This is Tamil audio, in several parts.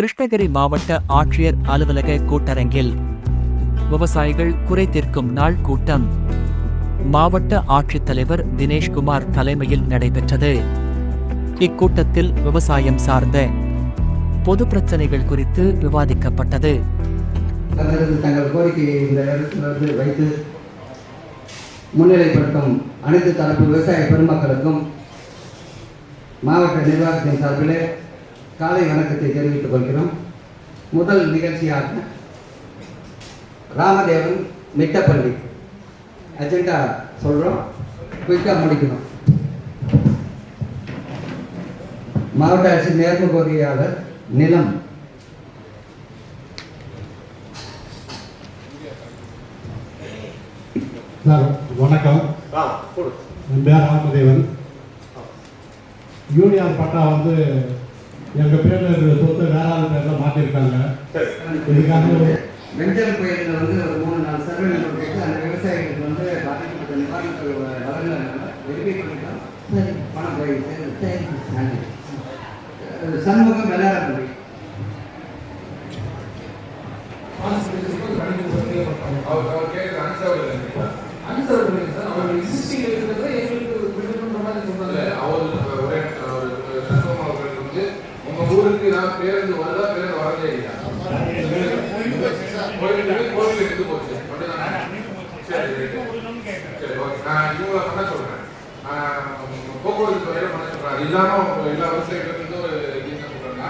கிருஷ்ணகிரி மாவட்ட ஆட்சியர் அலுவலக கூட்டரங்கில் விவசாயிகள் குறை தீர்க்கும் நாள் கூட்டம். மாவட்ட ஆட்சித்தலைவர் தினேஷ்குமார் தலைமையில் நடைபெற்றது. இக்கூட்டத்தில் விவசாயம் சார்ந்த பொது பிரச்சனைகள் குறித்து விவாதிக்கப்பட்டது. தங்கள் கோரிக்கையை இந்த இடத்தில் வைத்து முன்னிலைப்படுத்தும் அனைத்து தரப்பு விவசாய பெருமக்களுக்கும் மாவட்ட நிர்வாகத்தின் சார்பிலே காலை வணக்கத்தை தெரிவித்துக் கொள்கிறோம். முதல் நிகழ்ச்சியாக ராமதேவன் மிட்டப்பள்ளி. அஜெண்டா சொல்கிறோம் குயிக்காக முடிக்கணும். மாவட்ட ஆட்சி நேர்மு பொறியாளர் நிலம். சார் வணக்கம். என் பேர் ராமதேவன். யூனியன் பட்டா வந்து எங்கள் பேரில் இருக்கிற சொத்து வேற ஆள் பேரில் மாற்றிருக்காங்க சரி. இதுக்காக வெஞ்சல் புயலில் வந்து ஒரு மூணு நாலு சர்வே நம்பர் போட்டு அந்த விவசாயிகளுக்கு வந்து பாதிக்கப்பட்ட நிவாரணத்தை வழங்கினாங்க வெரிஃபை பண்ணிட்டோம். சரி பணம் போய் சேருது. சரி நன்றி. அஹ் சண்முகம் வெள்ளாரப்பள்ளி அவர் அவர் கேட்குற ஆன்சர் இல்லை அன்சர்வ் பண்ணுங்க சார் அவர் எக்ஸிஸ்டிங் இருக்கிறத எங்களுக்கு பில்ட் பண்ற மாதிரி இல்ல, சொல்றாங்க அவர் ஒரே அவர் சண்முகம் அவர்களுக்கு வந்து உங்க ஊருக்கு நான் பேருந்து வருதா பேருந்து வரதே இல்லையா? கோயில் கோயில் இருந்து போச்சு. சரி சரி. ஓகே. நான் இவங்களை பண்ண சொல்றேன். போக்குவரத்து துறையில பண்ண சொல்றேன். அது இல்லாம எல்லா விவசாயிகளுக்கும் ஒரு இது என்ன சொல்றேன்னா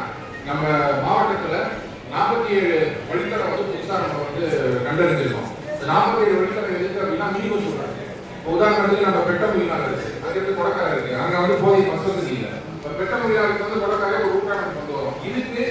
நம்ம மாவட்டத்துல நாற்பத்தி ஏழு வழித்தடம் வந்து புதுசா நம்ம வந்து கண்டறிஞ்சிருக்கோம். இந்த நாற்பத்தி ஏழு வழித்தடம் எதுக்கு அப்படின்னா மீன் சொல்றாங்க இப்போ உதாரணத்துக்கு நம்ம பெட்ட மீனாக இருக்கு அங்கிருந்து கொடக்கார இருக்கு. அங்க வந்து போதை வசதி இல்லை இப்போ பெட்ட மீனாவுக்கு வந்து கொடக்கார ஒரு ரூட்டா நம்ம கொண்டு வரோம் இதுக்கு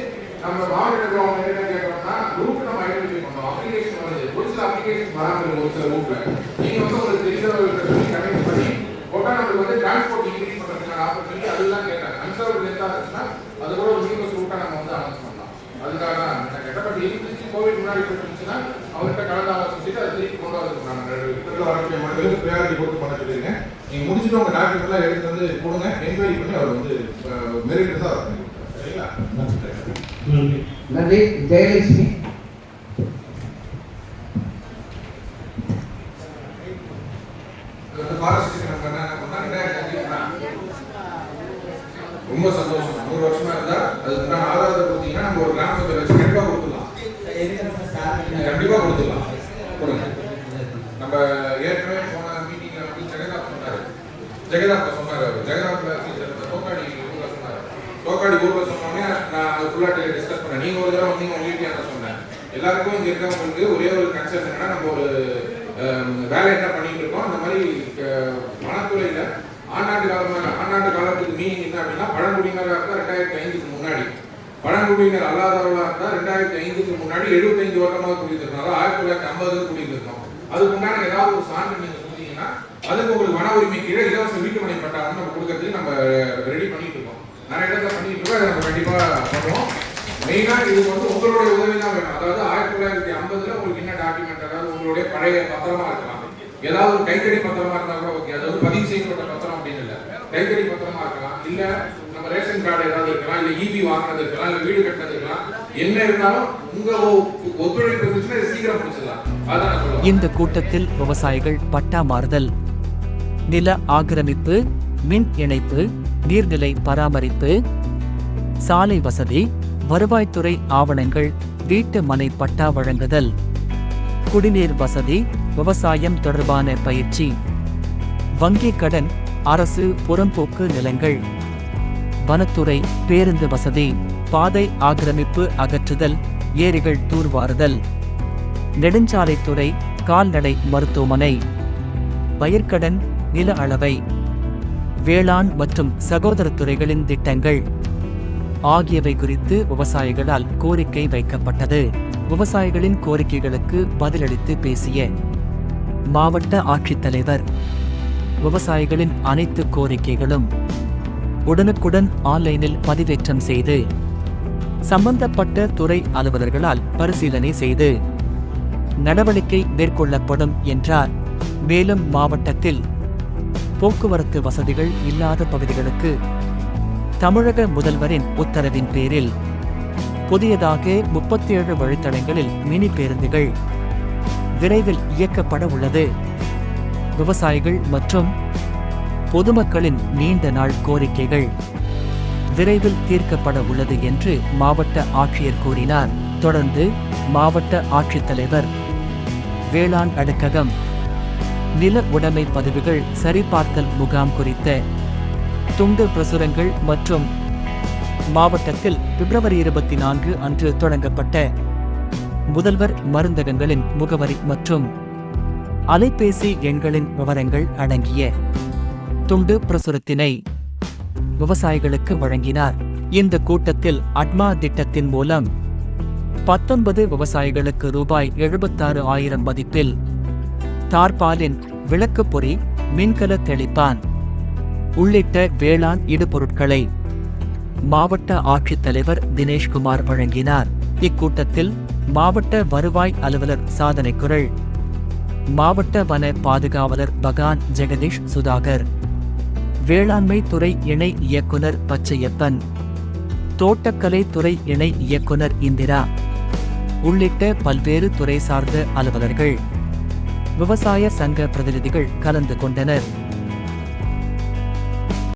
நம்ம மாவட்ட நிர்வாகம் என்ன கேட்கணும்னா ரூட் நம்ம ஐடென்டிஃபை பண்ணோம். அப்ளிகேஷன் வருது ஒரு சில அப்ளிகேஷன் வராமல் ஒரு சில ரூட்ல நீங்க வந்து உங்களுக்கு தெரிஞ்சவர்கிட்ட சொல்லி கனெக்ட் பண்ணி போட்டா நம்மளுக்கு வந்து டிரான்ஸ்போர்ட் இன்க்ரீஸ் பண்றதுக்கான ஆப்பர்ச்சுனிட்டி அதெல்லாம் கேட்டாங்க. அன்சர்வ் லென்த்தா இருந்துச்சுன்னா அது கூட ஒரு நியூஸ் ரூட்டா நம்ம வந்து அனௌன்ஸ் பண்ணலாம். அதுக்காக தான் நான் கேட்டேன். பட் இருந்துச்சு கோவிட் முன்னாடி இருந்துச்சுன்னா அவர்கிட்ட கலந்து ஆலோசிச்சுட்டு அதை திருப்பி கொண்டு வரதுக்கு நான் ரெண்டு வரக்கூடிய மனிதர்களுக்கு ப்ரையாரிட்டி போட்டு பண்ண சொல்லியிருக்கேன். நீங்க முடிச்சுட்டு உங்க டாக்டர் எல்லாம் எடுத்து வந்து கொடுங்க. என்கொயரி பண்ணி அவர் வந்து மெரிட் தான் நன்றி. ஜெயலட்சுமி ரொம்ப சந்தோஷம். நூறு வருஷமா இருந்தா அதுக்கு உண்டான ஆதாரத்தை கொடுத்தீங்கன்னா நம்ம ஒரு கிராம சபை வச்சு கண்டிப்பா கொடுத்துடலாம். கண்டிப்பா கொடுத்துடலாம். கொடுங்க. நம்ம ஏற்கனவே போன மீட்டிங்ல வந்து ஜெகதா சொன்னாரு. ஜெகதா எல்லாருக்கும் இங்க இருக்கவங்களுக்கு ஒரே ஒரு கன்சர்ன் என்னன்னா நம்ம ஒரு வேலை என்ன பண்ணிட்டு இருக்கோம்? அந்த மாதிரி வனத்துறையில் வனத்துறையில ஆண்டாண்டு காலம் ஆண்டாண்டு காலத்துக்கு மீனிங் என்ன அப்படின்னா பழங்குடியினராக இருந்தால் ரெண்டாயிரத்தி ஐந்துக்கு முன்னாடி பழங்குடியினர் அல்லாதவர்களாக இருந்தால் ரெண்டாயிரத்தி ஐந்துக்கு முன்னாடி எழுபத்தைந்து வருடமாக குடியிருந்தாலும் ஆயிரத்தி தொள்ளாயிரத்தி ஐம்பதுல குடியிருந்தோம் அதுக்கு முன்னாடி ஏதாவது ஒரு சான்று நீங்கள் சொன்னீங்கன்னா அதுக்கு உங்களுக்கு வன உரிமை கீழே இலவச வீட்டு மனை பட்டா வந்து நம்ம கொடுக்கறதுக்கு நம்ம ரெடி பண்ணிட்டு இருக்கோம். நிறைய இடத்துல பண்ணிட்டு இருக்கோம். அதை நம்ம கண்டிப்பாக பண்ணுவோம். மெயினாக இது வந்து உங்களுடைய உதவி தான் வேணும் அதாவது ஆயிரத்தி தொள்ளாயிரத்தி ஐம்பதுல உங்களுக்கு என்ன டாக்குமெண்ட் அதாவது உங்களுடைய பழைய பத்திரமா இருக்கலாம். ஏதாவது ஒரு கைத்தடி பத்திரமா இருந்தா கூட ஓகே அதாவது பதிவு செய்யப்பட்ட பத்திரம் அப்படின்னு இல்ல. கைத்தடி பத்திரமா இருக்கலாம். இல்ல நம்ம ரேஷன் கார்டு ஏதாவது இருக்கலாம். இல்ல இபி வாங்கினது இருக்கலாம். இல்ல வீடு கட்டினது இருக்கலாம். என்ன இருந்தாலும் உங்க ஒத்துழைப்பு இருந்துச்சுன்னா சீக்கிரம் முடிச்சிடலாம். அதான் இந்த கூட்டத்தில் விவசாயிகள் பட்டா மாறுதல் நில ஆக்கிரமிப்பு மின் இணைப்பு நீர்நிலை பராமரிப்பு சாலை வசதி வருவாய்த்துறை ஆவணங்கள் வீட்டு மனை பட்டா வழங்குதல். குடிநீர் வசதி விவசாயம் தொடர்பான பயிற்சி. வங்கிக் கடன் அரசு புறம்போக்கு நிலங்கள். வனத்துறை பேருந்து வசதி பாதை ஆக்கிரமிப்பு அகற்றுதல் ஏரிகள் தூர்வாறுதல். நெடுஞ்சாலைத்துறை கால்நடை மருத்துவமனை. பயிர்க்கடன் நில அளவை. வேளாண் மற்றும் சகோதர துறைகளின் திட்டங்கள். ஆகியவை குறித்து விவசாயிகளால் கோரிக்கை வைக்கப்பட்டது. விவசாயிகளின் கோரிக்கைகளுக்கு பதிலளித்து பேசிய மாவட்ட ஆட்சித்தலைவர் விவசாயிகளின் அனைத்து கோரிக்கைகளும் உடனுக்குடன் ஆன்லைனில் பதிவேற்றம் செய்து சம்பந்தப்பட்ட துறை அலுவலர்களால் பரிசீலனை செய்து நடவடிக்கை மேற்கொள்ளப்படும் என்றார். மேலும் மாவட்டத்தில் போக்குவரத்து வசதிகள் இல்லாத பகுதிகளுக்கு தமிழக முதல்வரின் உத்தரவின் பேரில் புதியதாக முப்பத்தி ஏழு வழித்தடங்களில் மினி பேருந்துகள் விரைவில் இயக்கப்பட உள்ளது. விவசாயிகள் மற்றும் பொதுமக்களின் நீண்ட நாள் கோரிக்கைகள் விரைவில் தீர்க்கப்பட உள்ளது என்று மாவட்ட ஆட்சியர் கூறினார். தொடர்ந்து மாவட்ட ஆட்சித்தலைவர் வேளாண் அடுக்ககம் நில உடைமை பதிவுகள் சரிபார்த்தல் முகாம் குறித்த துண்டு பிரசுரங்கள் மற்றும் மாவட்டத்தில் பிப்ரவரி இருபத்தி நான்கு அன்று தொடங்கப்பட்ட முதல்வர் மருந்தகங்களின் முகவரி மற்றும் அலைபேசி எண்களின் விவரங்கள் அடங்கிய துண்டு பிரசுரத்தினை விவசாயிகளுக்கு வழங்கினார். இந்த கூட்டத்தில் அட்மா திட்டத்தின் மூலம் பத்தொன்பது விவசாயிகளுக்கு ரூபாய் எழுபத்தாறு ஆயிரம் மதிப்பில் தார்பாலின் விளக்குப்பொறி மின்கல தெளிப்பான் உள்ளிட்ட வேளாண் இடுபொருட்களை மாவட்ட ஆட்சித்தலைவர் தினேஷ்குமார் வழங்கினார். இக்கூட்டத்தில் மாவட்ட வருவாய் அலுவலர் சாதனை குரல். மாவட்ட வன பாதுகாவலர் பகான் ஜெகதீஷ் சுதாகர். வேளாண்மை துறை இணை இயக்குனர் பச்சையப்பன். தோட்டக்கலை துறை இணை இயக்குனர் இந்திரா. உள்ளிட்ட பல்வேறு துறை சார்ந்த அலுவலர்கள். விவசாய சங்க பிரதிநிதிகள் கலந்து கொண்டனர்.